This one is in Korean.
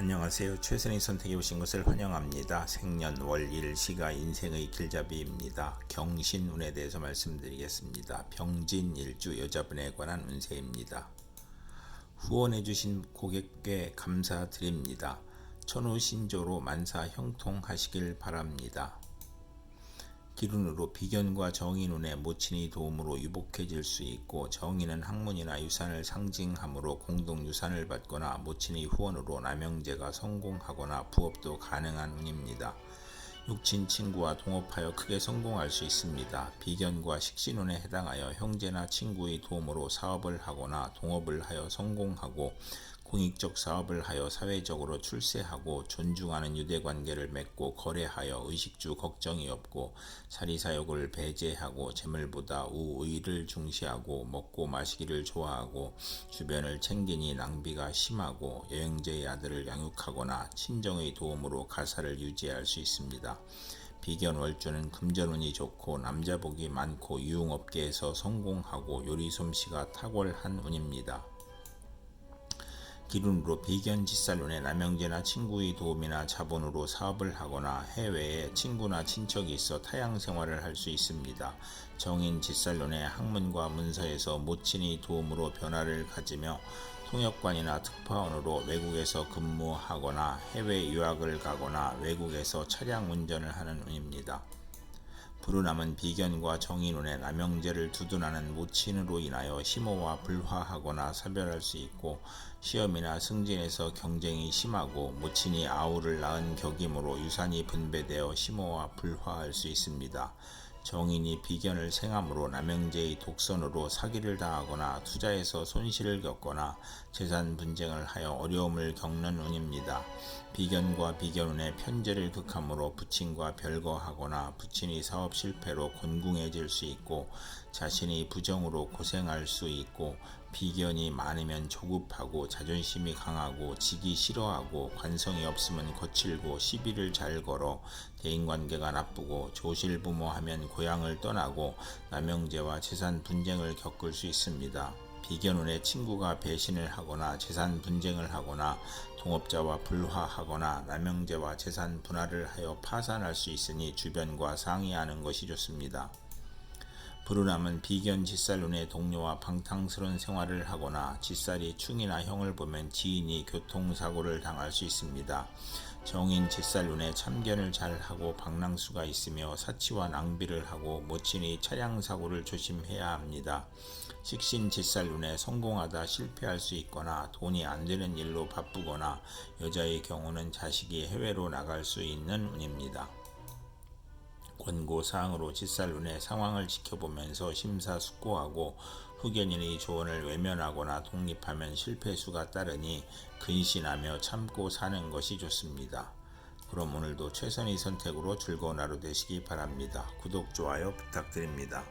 안녕하세요. 최선의 선택해 오신 것을 환영합니다. 생년 월 일 시가 인생의 길잡이입니다. 경신운에 대해서 말씀드리겠습니다. 병진 일주 여자분에 관한 운세입니다. 후원해 주신 고객께 감사드립니다. 천우신조로 만사 형통하시길 바랍니다. 기운으로 비견과 정인운의 모친이 도움으로 유복해질 수 있고 정인은 학문이나 유산을 상징하므로 공동 유산을 받거나 모친의 후원으로 남영제가 성공하거나 부업도 가능한 운입니다. 육친 친구와 동업하여 크게 성공할 수 있습니다. 비견과 식신운에 해당하여 형제나 친구의 도움으로 사업을 하거나 동업을 하여 성공하고 공익적 사업을 하여 사회적으로 출세하고 존중하는 유대 관계를 맺고 거래하여 의식주 걱정이 없고 사리사욕을 배제하고 재물보다 우의를 중시하고 먹고 마시기를 좋아하고 주변을 챙기니 낭비가 심하고 여행자의 아들을 양육하거나 친정의 도움으로 가사를 유지할 수 있습니다. 비견 월주는 금전운이 좋고 남자복이 많고 유흥업계에서 성공하고 요리 솜씨가 탁월한 운입니다. 기운으로 비견 지살론에 남영제나 친구의 도움이나 자본으로 사업을 하거나 해외에 친구나 친척이 있어 타양 생활을 할 수 있습니다. 정인 지살론의 학문과 문서에서 모친의 도움으로 변화를 가지며 통역관이나 특파원으로 외국에서 근무하거나 해외 유학을 가거나 외국에서 차량 운전을 하는 운입니다. 불운함은 비견과 정인운의 남영제를 두둔하는 모친으로 인하여 심호와 불화하거나 사별할 수 있고 시험이나 승진에서 경쟁이 심하고 모친이 아우를 낳은 격이므로 유산이 분배되어 심호와 불화할 수 있습니다. 정인이 비견을 생함으로 남영제의 독선으로 사기를 당하거나 투자에서 손실을 겪거나 재산 분쟁을 하여 어려움을 겪는 운입니다. 비견과 비견운의 편제를 극함으로 부친과 별거하거나 부친이 사업 실패로 곤궁해질 수 있고 자신이 부정으로 고생할 수 있고 비견이 많으면 조급하고 자존심이 강하고 지기 싫어하고 관성이 없으면 거칠고 시비를 잘 걸어 대인관계가 나쁘고 조실부모하면 고향을 떠나고 남영제와 재산 분쟁을 겪을 수 있습니다. 비견운의 친구가 배신을 하거나 재산 분쟁을 하거나 동업자와 불화하거나 남영제와 재산 분할을 하여 파산할 수 있으니 주변과 상의하는 것이 좋습니다. 불운함은 비견 짓살눈의 동료와 방탕스러운 생활을 하거나 짓살이 충이나 형을 보면 지인이 교통사고를 당할 수 있습니다. 정인 짓살눈에 참견을 잘 하고 방랑수가 있으며 사치와 낭비를 하고 모친이 차량 사고를 조심해야 합니다. 식신 짓살눈에 성공하다 실패할 수 있거나 돈이 안 되는 일로 바쁘거나 여자의 경우는 자식이 해외로 나갈 수 있는 운입니다. 권고 사항으로 짓살눈의 상황을 지켜보면서 심사숙고하고 후견인의 조언을 외면하거나 독립하면 실패수가 따르니 근신하며 참고 사는 것이 좋습니다. 그럼 오늘도 최선의 선택으로 즐거운 하루 되시기 바랍니다. 구독, 좋아요 부탁드립니다.